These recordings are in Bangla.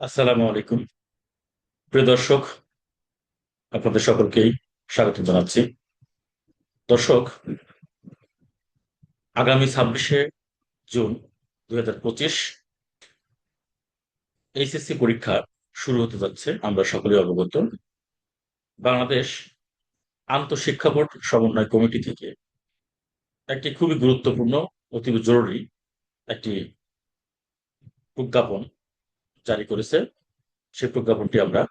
আসসালামু আলাইকুম। প্রিয় দর্শক, আপনাদের সকলকেই স্বাগত জানাচ্ছি। দর্শক, আগামী ছাব্বিশে জুন দুই হাজার পঁচিশ এইচএসসি পরীক্ষা শুরু হতে যাচ্ছে, আমরা সকলেই অবগত। বাংলাদেশ আন্তঃশিক্ষা বোর্ড সমন্বয় কমিটি থেকে একটি খুবই গুরুত্বপূর্ণ, অতি জরুরি একটি প্রজ্ঞাপন জারি করেছে, সেই প্রজ্ঞাপনটি আমরা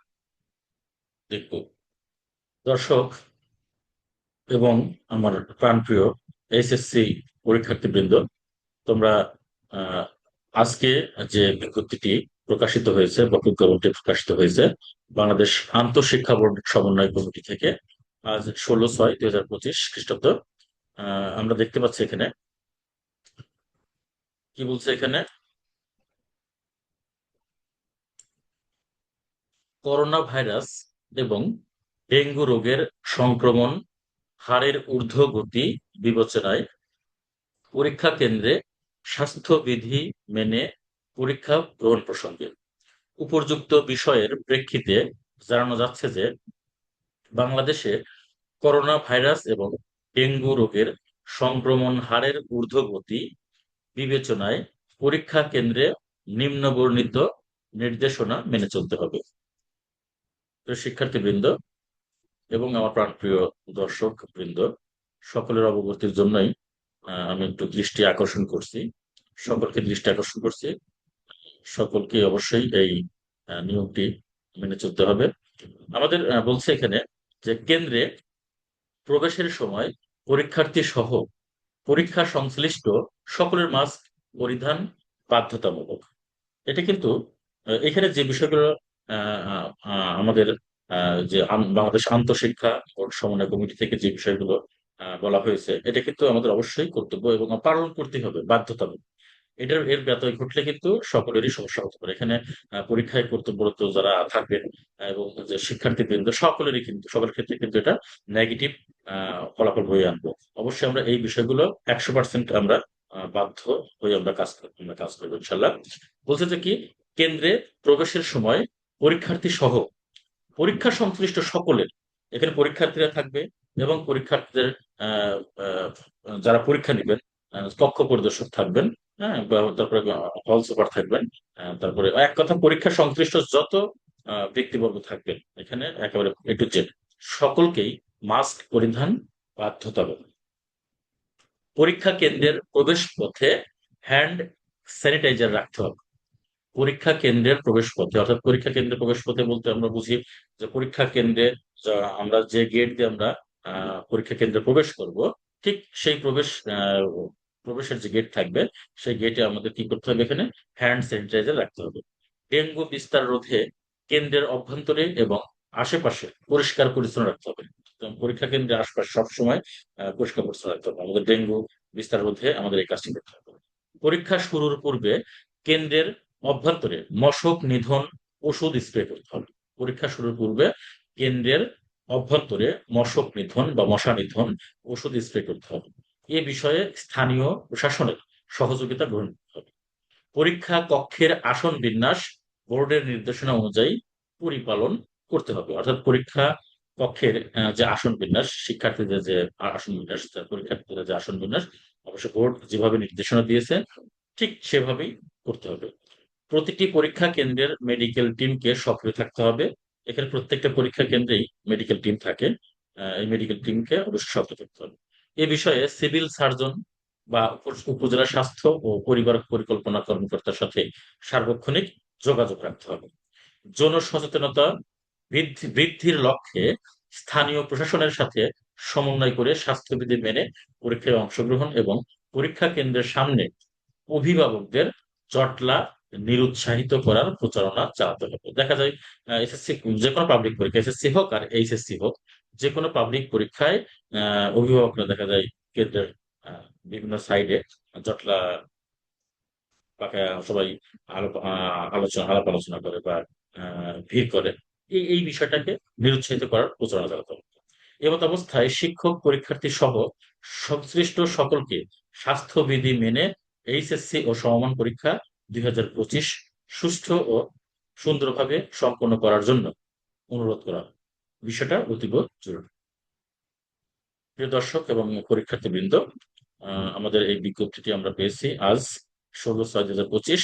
দেখব। দর্শক এবং আমার প্রাণপ্রিয় এসএসসি পরীক্ষার্থীবৃন্দ, তোমরা আজকে যে বিজ্ঞপ্তিটি প্রকাশিত হয়েছে বা প্রজ্ঞাপনটি প্রকাশিত হয়েছে, বাংলাদেশ আন্তঃশিক্ষা বোর্ড সমন্বয় কমিটি থেকে আজ ষোলো ছয় দুই হাজার পঁচিশ খ্রিস্টাব্দ আমরা দেখতে পাচ্ছি এখানে। কি বলছে এখানে? করোনা ভাইরাস এবং ডেঙ্গু রোগের সংক্রমণ হারের ঊর্ধ্বগতি বিবেচনায় পরীক্ষা কেন্দ্রে স্বাস্থ্যবিধি মেনে পরীক্ষা গ্রহণ প্রসঙ্গে। উপযুক্ত বিষয়ের প্রেক্ষিতে জানানো যাচ্ছে যে, বাংলাদেশে করোনা ভাইরাস এবং ডেঙ্গু রোগের সংক্রমণ হারের ঊর্ধ্বগতি বিবেচনায় পরীক্ষা কেন্দ্রে নিম্নবর্ণিত নির্দেশনা মেনে চলতে হবে। শিক্ষার্থীবৃন্দ এবং আমার প্রাণপ্রিয় দর্শক বৃন্দ সকলের অবগতির জন্যই আমি একটু দৃষ্টি আকর্ষণ করছি। সকলকে দৃষ্টি আকর্ষণ করছি। সকলকে অবশ্যই এই নিয়মটি মেনে চলতে হবে। আমাদের বলছে এখানে যে কেন্দ্রে প্রবেশের সময় পরীক্ষার্থী সহ পরীক্ষা সংশ্লিষ্ট সকলের মাস্ক পরিধান বাধ্যতামূলক। এটা কিন্তু এখানে যে বিষয়গুলো আমাদের যে বাংলাদেশ আন্তঃশিক্ষা সমন্বয় কমিটি থেকে যে বিষয়গুলো বলা হয়েছে, এটা কিন্তু আমাদের অবশ্যই কর্তব্য এবং পালন করতে হবে, বাধ্যতামূলক। এটার, এর ব্যতয় ঘটলে কিন্তু সকলেরই সমস্যা হতে পারে। এখানে পরীক্ষায় কর্তব্যরত যারা থাকবেন এবং যে শিক্ষার্থীবৃন্দ, সকলেরই কিন্তু সবার ক্ষেত্রে কিন্তু এটা নেগেটিভ ফলাফল হয়ে আনব। অবশ্যই আমরা এই বিষয়গুলো একশো পার্সেন্ট আমরা বাধ্য হয়ে আমরা কাজ আমরা কাজ করব, ইনশাল্লাহ। বলছে যে কি, কেন্দ্রে প্রবেশের সময় পরীক্ষার্থী সহ পরীক্ষা সংশ্লিষ্ট সকলের, এখানে পরীক্ষার্থীরা থাকবে এবং পরীক্ষার্থীদের যারা পরীক্ষা নেবেন কক্ষ পরিদর্শক থাকবেন হ্যাঁ তারপরে হল সুপার থাকবেন তারপরে এক কথা পরীক্ষা সংশ্লিষ্ট যত ব্যক্তিবর্গ থাকবেন এখানে একেবারে একটু জেড, সকলকেই মাস্ক পরিধান বাধ্যতামূলক পরীক্ষা কেন্দ্রের প্রবেশ পথে হ্যান্ড স্যানিটাইজার রাখতে হবে। পরীক্ষা কেন্দ্রের প্রবেশ পথে, অর্থাৎ পরীক্ষা কেন্দ্রের প্রবেশ পথে বলতে আমরা বুঝি যে পরীক্ষা কেন্দ্রে আমরা যে গেট দিয়ে আমরা পরীক্ষা কেন্দ্রে প্রবেশ করব, ঠিক সেই প্রবেশ প্রবেশের যে গেট থাকবে, সেই গেটে আমাদের কি করতে হবে এখানে? হ্যান্ড স্যানিটাইজার রাখতে হবে। ডেঙ্গু বিস্তার রোধে কেন্দ্রের অভ্যন্তরে এবং আশেপাশে পরিষ্কার পরিচ্ছন্ন রাখতে হবে। পরীক্ষা কেন্দ্রের আশপাশ সবসময় পরিষ্কার পরিচ্ছন্ন রাখতে হবে। আমাদের ডেঙ্গু বিস্তার রোধে আমাদের এই কাজটি করতে হবে। পরীক্ষা শুরুর পূর্বে কেন্দ্রের অভ্যন্তরে মশক নিধন ওষুধ স্প্রে করতে হবে। পরীক্ষা শুরুর পূর্বে কেন্দ্রের অভ্যন্তরে মশক নিধন বা মশা নিধন ওষুধ স্প্রে করতে হবে। এ বিষয়ে স্থানীয় প্রশাসনের সহযোগিতা গ্রহণ করতে হবে। পরীক্ষা কক্ষের আসন বিন্যাস বোর্ডের নির্দেশনা অনুযায়ী পরিপালন করতে হবে। অর্থাৎ পরীক্ষা কক্ষের যে আসন বিন্যাস, শিক্ষার্থীদের যে আসন বিন্যাস, পরীক্ষার্থীদের যে আসন বিন্যাস, অবশ্য বোর্ড যেভাবে নির্দেশনা দিয়েছে, ঠিক সেভাবেই করতে হবে। প্রতিটি পরীক্ষা কেন্দ্রের মেডিকেল টিমকে সক্রিয় থাকতে হবে। এখানে প্রত্যেকটা পরীক্ষা কেন্দ্রেই মেডিকেল টিম থাকে। এই মেডিকেল টিমকে অবশ্যই সক্রিয় থাকতে হবে। এ বিষয়ে সিভিল সার্জন বা উপজেলা স্বাস্থ্য ও পরিবার পরিকল্পনা কর্মকর্তার সাথে সার্বক্ষণিক যোগাযোগ রাখতে হবে। জনসচেতনতা বৃদ্ধি বৃদ্ধির লক্ষ্যে স্থানীয় প্রশাসনের সাথে সমন্বয় করে স্বাস্থ্যবিধি মেনে পরীক্ষায় অংশগ্রহণ এবং পরীক্ষা কেন্দ্রের সামনে অভিভাবকদের জটলা নিরুৎসাহিত করার প্রচারণা চালাতে হবে। দেখা যায় এসএসসি যে কোনো পাবলিক পরীক্ষা এসএসসি হোক আর এইচএসসি হোক, যে কোনো পাবলিক পরীক্ষায় অভিভাবকরা দেখা যায় কেন্দ্রের বিভিন্ন সাইডে জটলা সবাই আলোচনা, আলাপ আলোচনা করে বা ভিড় করে, এই বিষয়টাকে নিরুৎসাহিত করার প্রচারণা চালাতে হবে। এমত অবস্থায় শিক্ষক, পরীক্ষার্থী সহ সংশ্লিষ্ট সকলকে স্বাস্থ্যবিধি মেনে এইচএসসি ও সমমান পরীক্ষা দুই সুষ্ঠু ও সুন্দরভাবে সম্পন্ন করার জন্য অনুরোধ করা বিষয়টা অতীব জরুরি। প্রিয় দর্শক এবং পরীক্ষার্থীবৃন্দ আমাদের এই বিজ্ঞপ্তিটি আমরা পেয়েছি আজ ষোলো ছয় দু হাজার পঁচিশ।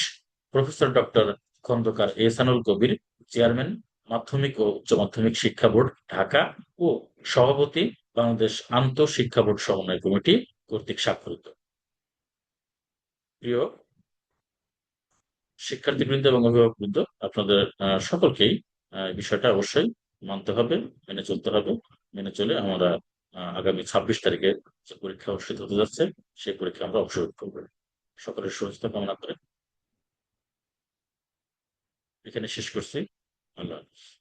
Professor doctor Khondokar Ehsanul Kabir, chairman মাধ্যমিক ও উচ্চ মাধ্যমিক শিক্ষা বোর্ড, ঢাকা ও সভাপতি বাংলাদেশ আন্ত শিক্ষা বোর্ড সমন্বয় কমিটি কর্তৃক স্বাক্ষরিত। প্রিয় শিক্ষার্থীবৃন্দ এবং অভিভাবক বৃন্দ আপনাদের সকলকেই বিষয়টা অবশ্যই মানতে হবে, মেনে চলতে হবে, মেনে চলে আমরা আগামী ছাব্বিশ তারিখে যে পরীক্ষা অনুষ্ঠিত হতে যাচ্ছে, সেই পরীক্ষা আমরা অংশগ্রহণ করব। সকলের সুস্থ কামনা করে এখানে শেষ করছি। আল্লাহ হাফিজ।